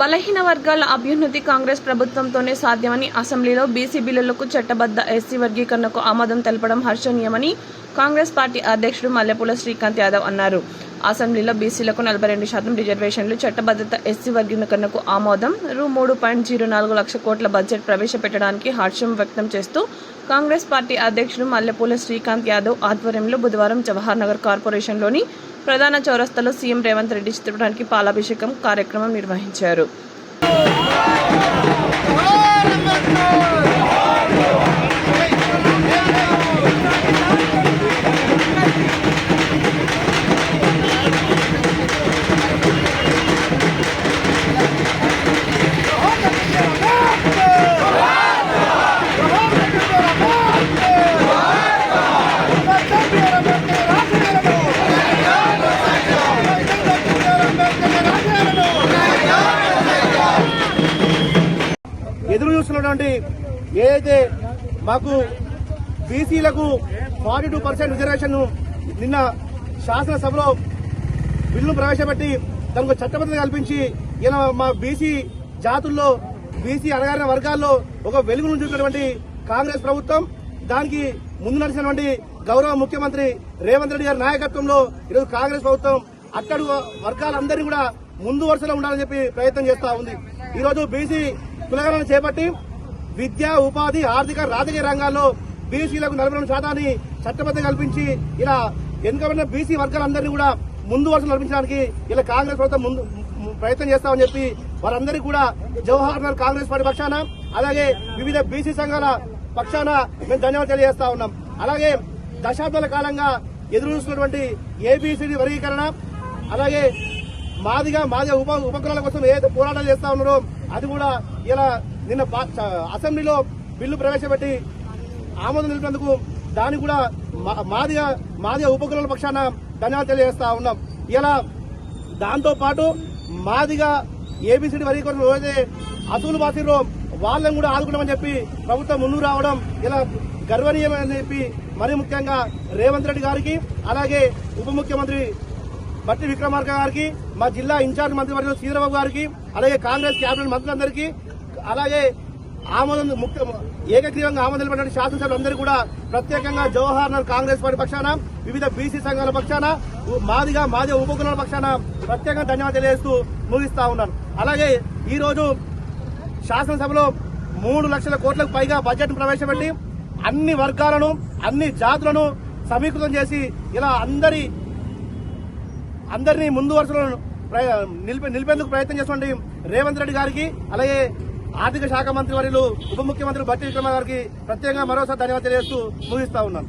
బలహీన వర్గాల అభ్యున్నతి కాంగ్రెస్ ప్రభుత్వంతోనే సాధ్యమని అసెంబ్లీలో బీసీ బిల్లులకు చట్టబద్ధ ఎస్సీ వర్గీకరణకు ఆమోదం తెలపడం హర్షణీయమని కాంగ్రెస్ పార్టీ అధ్యక్షుడు మల్లెపూల శ్రీకాంత్ యాదవ్ అన్నారు. అసెంబ్లీలో బీసీలకు నలభై రెండు శాతం రిజర్వేషన్లు చట్టబద్ధత ఎస్సీ వర్గీకరణకు ఆమోదం రూ మూడు పాయింట్ జీరో నాలుగు లక్ష కోట్ల బడ్జెట్ ప్రవేశపెట్టడానికి హర్షం వ్యక్తం చేస్తూ కాంగ్రెస్ పార్టీ అధ్యక్షుడు మల్లెపూల శ్రీకాంత్ యాదవ్ ఆధ్వర్యంలో బుధవారం జవహర్ నగర్ కార్పొరేషన్లోని ప్రధాన చౌరస్తాలో సీఎం రేవంత్ రెడ్డి చిత్రపటానికి పాలాభిషేకం కార్యక్రమం నిర్వహించారు ఎదురు చూస్తున్నటువంటి ఏదైతే మాకు బీసీలకు ఫార్టీ టూ పర్సెంట్ రిజర్వేషన్ నిన్న శాసనసభలో బిల్లును ప్రవేశపెట్టి దానికి చట్టబద్ధత కల్పించి ఇలా మా బీసీ జాతుల్లో బీసీ అణగారిన వర్గాల్లో ఒక వెలుగును చూసినటువంటి కాంగ్రెస్ ప్రభుత్వం దానికి ముందు నడిచినటువంటి గౌరవ ముఖ్యమంత్రి రేవంత్ రెడ్డి గారి నాయకత్వంలో ఈరోజు కాంగ్రెస్ ప్రభుత్వం అట్టడు వర్గాలందరినీ కూడా ముందు వరుసలో ఉండాలని చెప్పి ప్రయత్నం చేస్తా ఉంది. ఈరోజు బీసీ కులగణన చేపట్టి విద్య ఉపాధి ఆర్థిక రాజకీయ రంగాల్లో బీసీలకు నలభై రెండు శాతాన్ని చట్టబద్ధ కల్పించి ఇలా వెనుకబడిన బీసీ వర్గాలందరినీ కూడా ముందు వరుస నడిపించడానికి ఇలా కాంగ్రెస్ ప్రభుత్వం ముందు ప్రయత్నం చేస్తామని చెప్పి వారందరికీ కూడా జవహర్ లాల్ కాంగ్రెస్ పార్టీ పక్షాన అలాగే వివిధ బీసీ సంఘాల పక్షాన మేము ధన్యవాదాలు తెలియజేస్తా ఉన్నాం అలాగే దశాబ్దాల కాలంగా ఎదురు చూస్తున్నటువంటి ఏబీసీడీ వర్గీకరణ అలాగే మాదిగా మాదిగా ఉప ఉపగ్రహాల కోసం ఏదైతే పోరాటాలు చేస్తా ఉన్నారో అది కూడా ఇలా నిన్న పా- చ- అసెంబ్లీలో బిల్లు ప్రవేశపెట్టి ఆమోదం తెలిపినందుకు దానికి కూడా మా- మాదిగా మాదిగా ఉపకులాల పక్షాన ధన్యవాదాలు తెలియజేస్తా ఉన్నాం. ఇలా దాంతో పాటు మాదిగా ఏబిసిడి వర్గీకరణ రోజే అసలు బాసిరో వాళ్ళని కూడా ఆదుకుంటామని చెప్పి ప్రభుత్వం ముందుకు రావడం ఇలా గర్వనీయమని చెప్పి మరి ముఖ్యంగా రేవంత్ రెడ్డి గారికి అలాగే ఉప ముఖ్యమంత్రి బట్టి విక్రమార్క గారికి మా జిల్లా ఇన్ఛార్జ్ మంత్రి వర్గం శ్రీధరబాబు గారికి అలాగే కాంగ్రెస్ క్యాబినెట్ మంత్రులందరికీ అలాగే ఆమోదం ముఖ్య ఏకగ్రీవంగా ఆమోదం తెలిపినటువంటి శాసనసభ్యులందరూ కూడా ప్రత్యేకంగా జవహర్ లాల్ కాంగ్రెస్ పార్టీ పక్షాన వివిధ బీసీ సంఘాల పక్షాన ఉ- మాదిగా మాది ఉపకులాల పక్షాన ప్రత్యేకంగా ధన్యవాదాలు తెలియజేస్తూ ముగిస్తా ఉన్నాను. అలాగే ఈరోజు శాసనసభలో మూడు లక్షల కోట్లకు పైగా బడ్జెట్ ప్రవేశపెట్టి అన్ని వర్గాలను అన్ని జాతులను సమీకృతం చేసి ఇలా అందరి అందరినీ ముందు వరుసలో నిలిపే నిలిపేందుకు ప్రయత్నం చేస్తున్న రేవంత్ రెడ్డి గారికి అలాగే ఆర్థిక శాఖ మంత్రి వర్యులు ఉప ముఖ్యమంత్రి బట్టి విక్రమ గారికి ప్రత్యేకంగా మరోసారి ధన్యవాదాలు తెలియజేస్తూ ముగిస్తా ఉన్నాను.